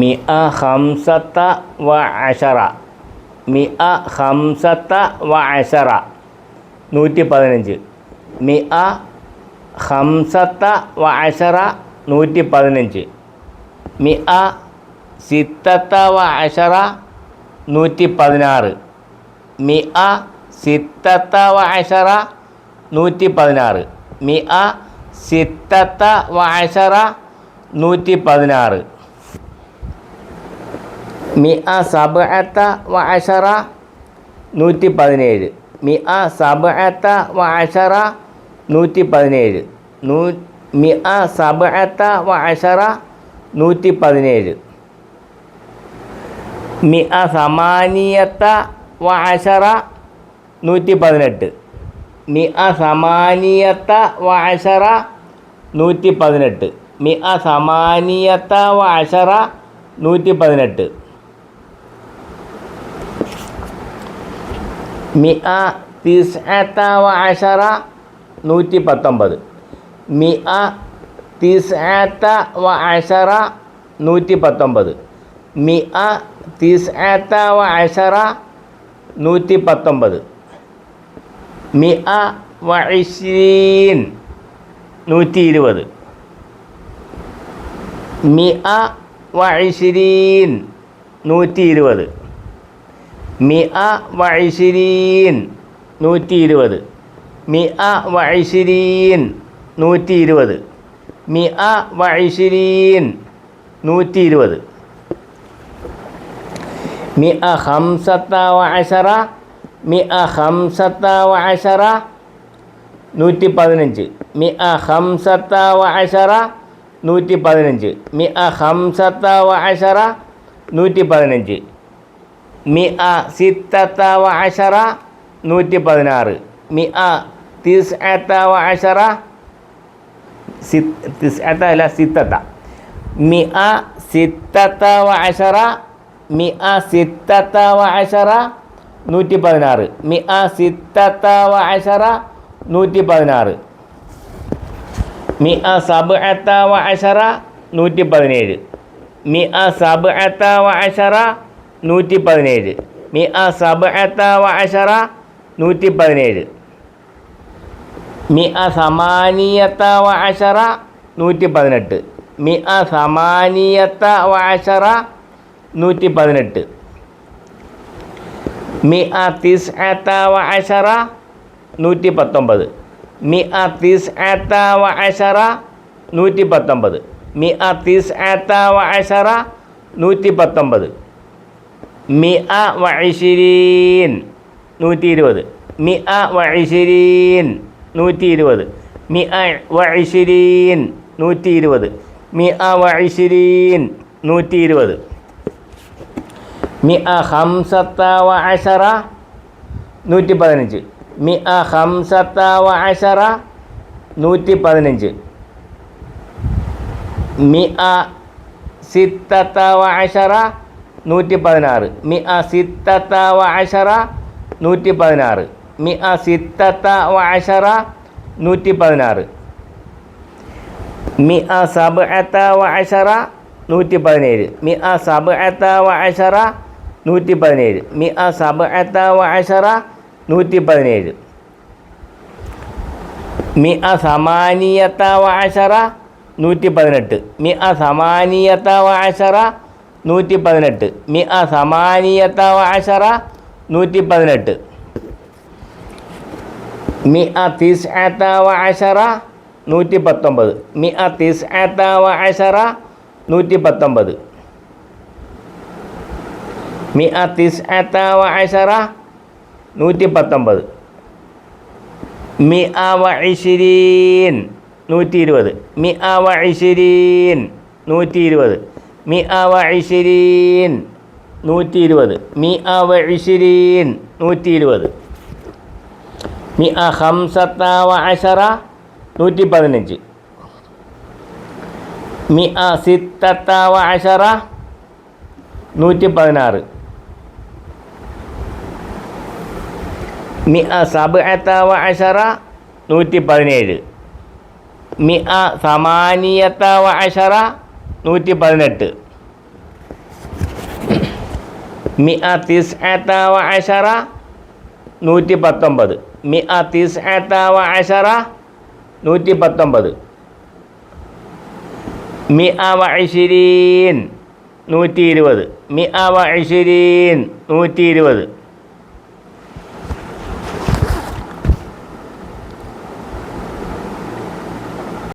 മിഅ ഹംസത്ത വ അഷറ മിഅ ഹംസത്ത വ അഷറ നൂറ്റി പതിനഞ്ച് മിഅ ഹംസത്ത വ അഷറ നൂറ്റി പതിനഞ്ച് മിഅ സിത്തത്ത വ അഷറ നൂറ്റി പതിനാറ് മിഅ സിത്തത്ത വ അഷറ നൂറ്റി പതിനാറ് മിഅ സിത്തത്ത വ അഷറ നൂറ്റി പതിനാറ് മിഅ സബഅത്ത വ അഷറ നൂറ്റി പതിനേഴ് മിഅ സബഅത്ത വ അഷറ നൂറ്റി പതിനേഴ് നൂ മിഅ സബഅത്ത വ അഷറ നൂറ്റി പതിനേഴ് മിഅ സമാനിയത്ത വ അഷറ നൂറ്റി പതിനെട്ട് മിഅ സമാനിയത്ത വ അഷറ നൂറ്റി പതിനെട്ട് മിഅ സമാനിയത്ത വ അഷറ നൂറ്റി പതിനെട്ട് മിഅ തിസ്അത്ത വ അഷറ നൂറ്റി പത്തൊമ്പത് മിഅ തിസ്അത്ത വ അഷറ നൂറ്റി പത്തൊമ്പത് മിഅ തിസ്അത്ത വ അഷറ നൂറ്റി പത്തൊമ്പത് മിഅ വ ഇശ്രീൻ നൂറ്റി ഇരുപത് മിഅ വ ഇശ്രീൻ നൂറ്റി ഇരുപത് മിഅ വൈശിരീൻ നൂറ്റി ഇരുപത് മിഅ വൈശിരീൻ നൂറ്റി ഇരുപത് മിഅ വൈശിരീൻ നൂറ്റി ഇരുപത് മിഅ ഹംസത്ത വഅശറ മിഅ ഹംസത്ത വഅശറ നൂറ്റി പതിനഞ്ച് മിഅ ഹംസത്ത വഅശറ നൂറ്റി പതിനഞ്ച് മിഅ ഹംസത്ത വഅശറ നൂറ്റി പതിനഞ്ച് മിഅ സിത്തത്ത വ അഷറ നൂറ്റി പതിനാറ് മിഅ തിസ്അത്ത വ അഷറ തിസ്അത്ത അല്ല സിത്തത്ത മിഅ സിത്തത്ത വ അഷറ മിഅ സിത്തത്ത വ അഷറ നൂറ്റി പതിനാറ് മിഅ സിത്തത്ത വ അഷറ നൂറ്റി പതിനാറ് മിഅ സബ്അത്ത വ അഷറ നൂറ്റി പതിനേഴ് മിഅ സബ്അത്ത വ അഷറ നൂറ്റി പതിനേഴ് മി അ സബഅത്ത വ അഷറ നൂറ്റി പതിനേഴ് മി അ സമാനിയത്ത വ അഷറ നൂറ്റി പതിനെട്ട് മി അ സമാനിയത്ത വ അഷറ നൂറ്റി പതിനെട്ട് മി അ തിസ്അത്ത വ അഷറ നൂറ്റി പത്തൊമ്പത് മി അ തിസ്അത്ത വ അഷറ നൂറ്റി പത്തൊമ്പത് മി അ തിസ്അത്ത വ അഷറ നൂറ്റി പത്തൊമ്പത് മിഅ വഇശിരീൻ. നൂറ്റി ഇരുപത് മിഅ വഴിശിരീൻ നൂറ്റി ഇരുപത് മിഅ വഴിശിരീൻ നൂറ്റി ഇരുപത് മിഅ വഴിശിരീൻ നൂറ്റി ഇരുപത് മിഅ ഹംസത്ത വ അഷറ നൂറ്റി പതിനഞ്ച് മിഅ ഹംസത്ത വ അഷറ നൂറ്റി പതിനഞ്ച് മിഅ സിത്തത്ത വ അഷറ നൂറ്റി പതിനാറ് മി അ സിത്തത്ത വ അഷറ നൂറ്റി പതിനാറ് മി അ സിത്തത്ത വ അഷറ നൂറ്റി പതിനാറ് മി അ സബ്അത്ത വ അഷറ നൂറ്റി പതിനേഴ് മി അ സബ്അത്ത വ അഷറ നൂറ്റി പതിനേഴ് മി അ സബ്അത്ത വ അഷറ നൂറ്റി പതിനേഴ് മി അ സമാനിയത്ത വ നൂറ്റി പതിനെട്ട് മി അ സമാനിയത്ത വ അഷറ നൂറ്റി പതിനെട്ട് മി അ സമാനീയത്ത അഷറ നൂറ്റി പതിനെട്ട് മി അ തിസ് ആഷറ നൂറ്റി പത്തൊമ്പത് മി അ തിസ് ആഷറ നൂറ്റി പത്തൊമ്പത് മി അ തിസ് ആഷറ നൂറ്റി പത്തൊമ്പത് മി അ വഇശിരീൻ നൂറ്റി ഇരുപത് മി അ വഇശിരീൻ നൂറ്റി ഇരുപത് മി അവ ഇഷിരീൻ നൂറ്റി ഇരുപത് മി അവ ഇഷിരീൻ നൂറ്റി ഇരുപത് മി അ ഹംസത്താവ അഷറ നൂറ്റി പതിനഞ്ച് മി അ സിത്തത്താവ അഷറ നൂറ്റി പതിനാറ് മി അ സബ്അത്താവ അഷറ നൂറ്റി പതിനേഴ് മി അ സമാനിയത്താവ അഷറ നൂറ്റി പതിനെട്ട് മിഅ തിസ് അത്താവ അഷറ നൂറ്റി പത്തൊമ്പത് മി അതിസ് അത്താവ അഷറ നൂറ്റി പത്തൊമ്പത് മി അവ ഐശ്വരീൻ നൂറ്റി ഇരുപത് മി അവ ഐശ്വരീൻ നൂറ്റി ഇരുപത്